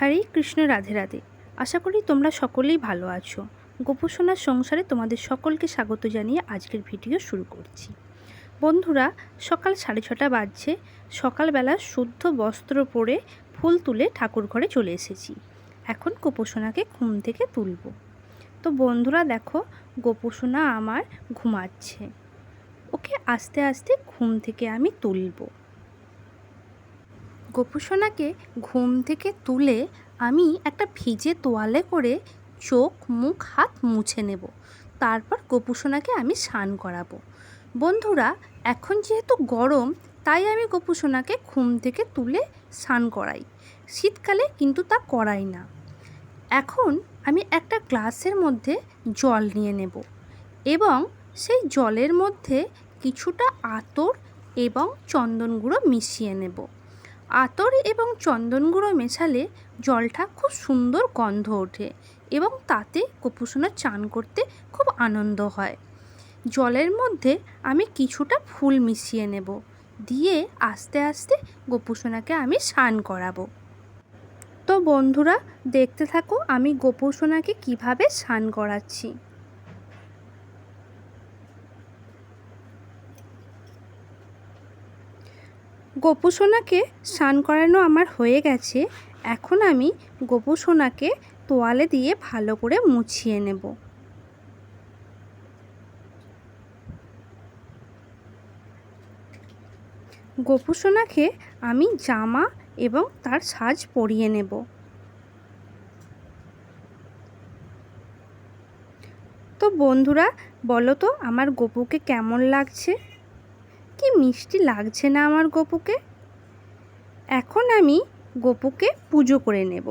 হরে কৃষ্ণ, রাধে রাধে। আশা করি তোমরা সকলেই ভালো আছো। গোপসোনার সংসারে তোমাদের সকলকে স্বাগত জানিয়ে আজকের ভিডিও শুরু করছি। বন্ধুরা, সকাল সাড়ে ছটা বাজছে। সকালবেলা শুদ্ধ বস্ত্র পরে ফুল তুলে ঠাকুর ঘরে চলে এসেছি। এখন গোপসোনাকে ঘুম থেকে তুলব। তো বন্ধুরা, দেখো, গোপসোনা আমার ঘুমাচ্ছে। ওকে আস্তে আস্তে ঘুম থেকে আমি তুলবো। গোপুসোনাকে ঘুম থেকে তুলে আমি একটা ভিজে তোয়ালে করে চোখ, মুখ, হাত মুছে নেব। তারপর গোপুসোনাকে আমি স্নান করাবো। বন্ধুরা, এখন যেহেতু গরম, তাই আমি গোপুসোনাকে ঘুম থেকে তুলে স্নান করাই। শীতকালে কিন্তু তা করাই না। এখন আমি একটা গ্লাসের মধ্যে জল নিয়ে নেব এবং সেই জলের মধ্যে কিছুটা আতর এবং চন্দন গুঁড়ো মিশিয়ে নেব। আতর এবং চন্দন গুঁড়ো মেশালে জলটা খুব সুন্দর গন্ধ ওঠে এবং তাতে গোপুসোনা চান করতে খুব আনন্দ হয়। জলের মধ্যে আমি কিছুটা ফুল মিশিয়ে নেব। দিয়ে আস্তে আস্তে গোপুসোনাকে আমি স্নান করাবো। তো বন্ধুরা, দেখতে থাকো আমি গোপুসোনাকে কীভাবে স্নান করাচ্ছি। গোপুসোনাকে স্নান করানো আমার হয়ে গেছে, এখন আমি গোপুসোনাকে তোয়ালে দিয়ে ভালো করে মুছিয়ে নেব। গোপুসোনাকে আমি জামা এবং তার সাজ পরিয়ে নেব। তো বন্ধুরা, বলো তো আমার গপুকে কেমন লাগছে? মিষ্টি লাগছে না আমার গপুকে? এখন আমি গপুকে পুজো করে নেব।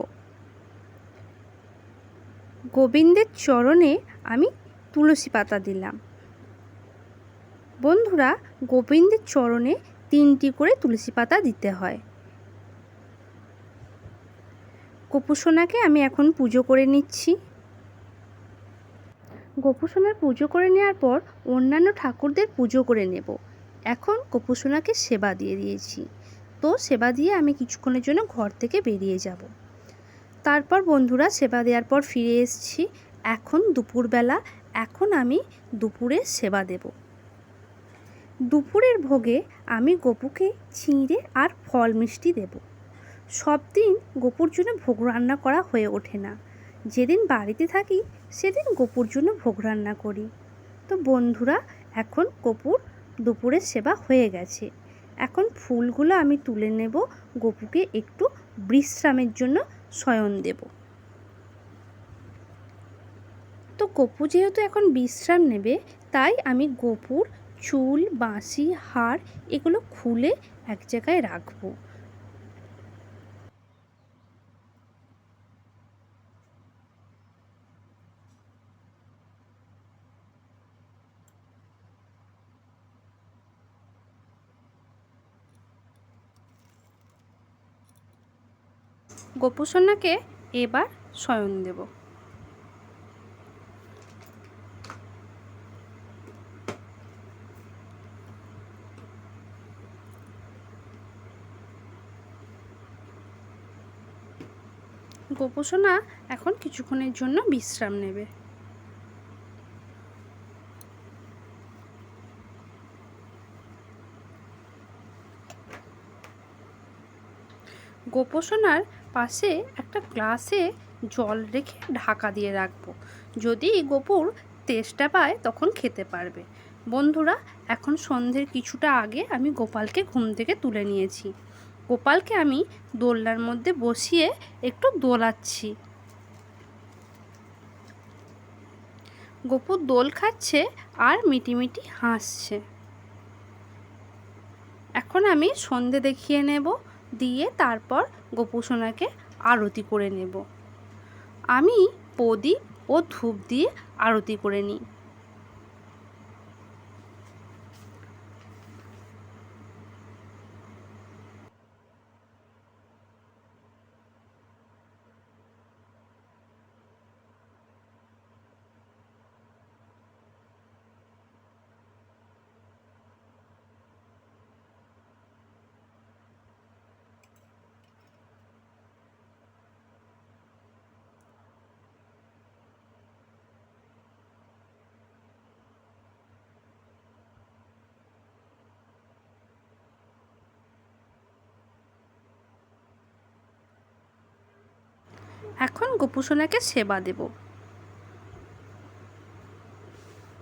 গোবিন্দের চরণে আমি তুলসী পাতা দিলাম। বন্ধুরা, গোবিন্দের চরণে তিনটি করে তুলসী পাতা দিতে হয়। গোপুসোনাকে আমি এখন পুজো করে নিচ্ছি। গোপুসোনার পুজো করে নেওয়ার পর অন্যান্য ঠাকুরদের পুজো করে নেব। এখন গোপুসোনাকে সেবা দিয়ে দিয়েছি। তো সেবা দিয়ে আমি কিছুক্ষণের জন্য ঘর থেকে বেরিয়ে যাব। তারপর বন্ধুরা সেবা দেওয়ার পর ফিরে এসেছি। এখন দুপুরবেলা, এখন আমি দুপুরে সেবা দেব। দুপুরের ভোগে আমি গপুকে চিঁড়ে আর ফল মিষ্টি দেব। সব দিন গপুর জন্য ভোগ রান্না করা হয়ে ওঠে না। যেদিন বাড়িতে থাকি, সেদিন গপুর জন্য ভোগ রান্না করি। তো বন্ধুরা, এখন গপুর দুপুরের সেবা হয়ে গেছে। এখন ফুলগুলো আমি তুলে নেব, গপুকে একটু বিশ্রামের জন্য শয়ন দেব। তো গপু যেহেতু এখন বিশ্রাম নেবে, তাই আমি গপুর চুল, বাঁশি হাড় এগুলো খুলে এক জায়গায় রাখব। গোপুসোনাকে এবার শয়ন দেব। গোপোষণা এখন কিছুক্ষণের জন্য বিশ্রাম নেবে। গোপোষণার পাশে একটা গ্লাসে জল রেখে ঢাকা দিয়ে রাখব। যদি গোপুর তেষ্টা পায়, তখন খেতে পারবে। বন্ধুরা, এখন সন্ধ্যের কিছুটা আগে আমি গোপালকে ঘুম থেকে তুলে নিয়েছি। গোপালকে আমি দোলনার মধ্যে বসিয়ে একটু দোলাচ্ছি। গোপুর দোল খাচ্ছে আর মিটিমিটি হাসছে। এখন আমি সন্ধে দেখিয়ে নেব। দিয়ে তারপর গোপুসোনাকে আরতি করে নেব। আমি প্রদীপ ও ধূপ দিয়ে আরতি করে নিই। এখন গোপুসোনাকে সেবা দেব।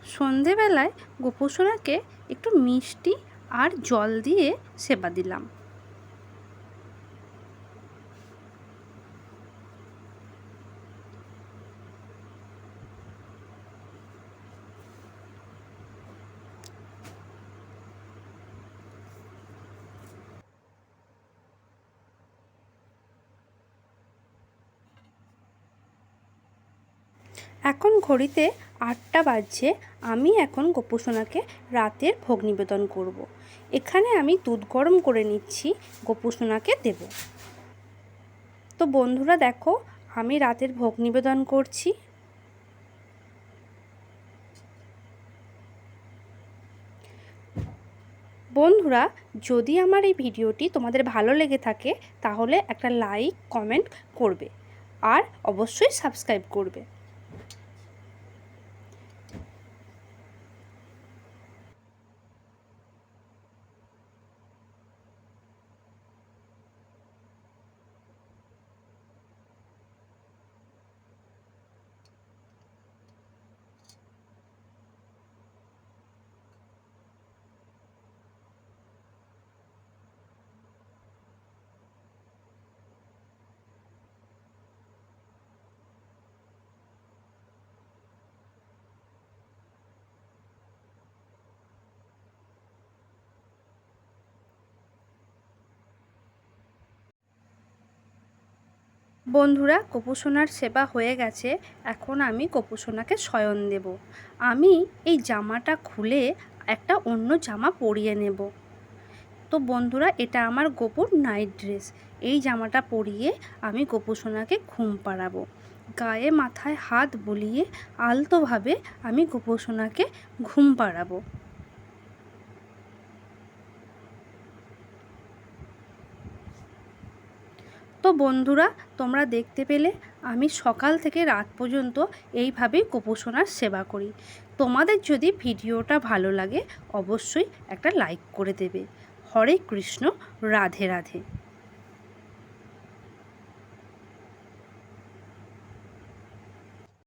সন্ধেবেলায় গোপুসোনাকে একটু মিষ্টি আর জল দিয়ে সেবা দিলাম। এখন ঘড়িতে আটটা বাজছে, আমি এখন গোপুসোনাকে রাতের ভোগ নিবেদন করব। এখানে আমি দুধ গরম করে নিচ্ছি, গোপুসোনাকে দেব। তো বন্ধুরা দেখো, আমি রাতের ভোগ নিবেদন করছি। বন্ধুরা, যদি আমার এই ভিডিওটি তোমাদের ভালো লেগে থাকে, তাহলে একটা লাইক, কমেন্ট করবে। আর অবশ্যই সাবস্ক্রাইব করবে। বন্ধুরা কপুসোনার সেবা হয়ে গেছে, এখন আমি কপুসোনাকে শয়ন দেব। আমি এই জামাটা খুলে একটা অন্য জামা পরিয়ে নেব। তো বন্ধুরা, এটা আমার গোপুর নাইট ড্রেস। এই জামাটা পরিয়ে আমি গোপুসোনাকে ঘুম পাড়াবো। গায়ে মাথায় হাত বুলিয়ে আলতোভাবে আমি গোপুসোনাকে ঘুম পাড়াবো। তো বন্ধুরা, তোমরা দেখতে পেলে আমি সকাল থেকে রাত পর্যন্ত এইভাবেই কুপোষণার সেবা করি। তোমাদের যদি ভিডিওটা ভালো লাগে, অবশ্যই একটা লাইক করে দেবে। হরে কৃষ্ণ, রাধে রাধে।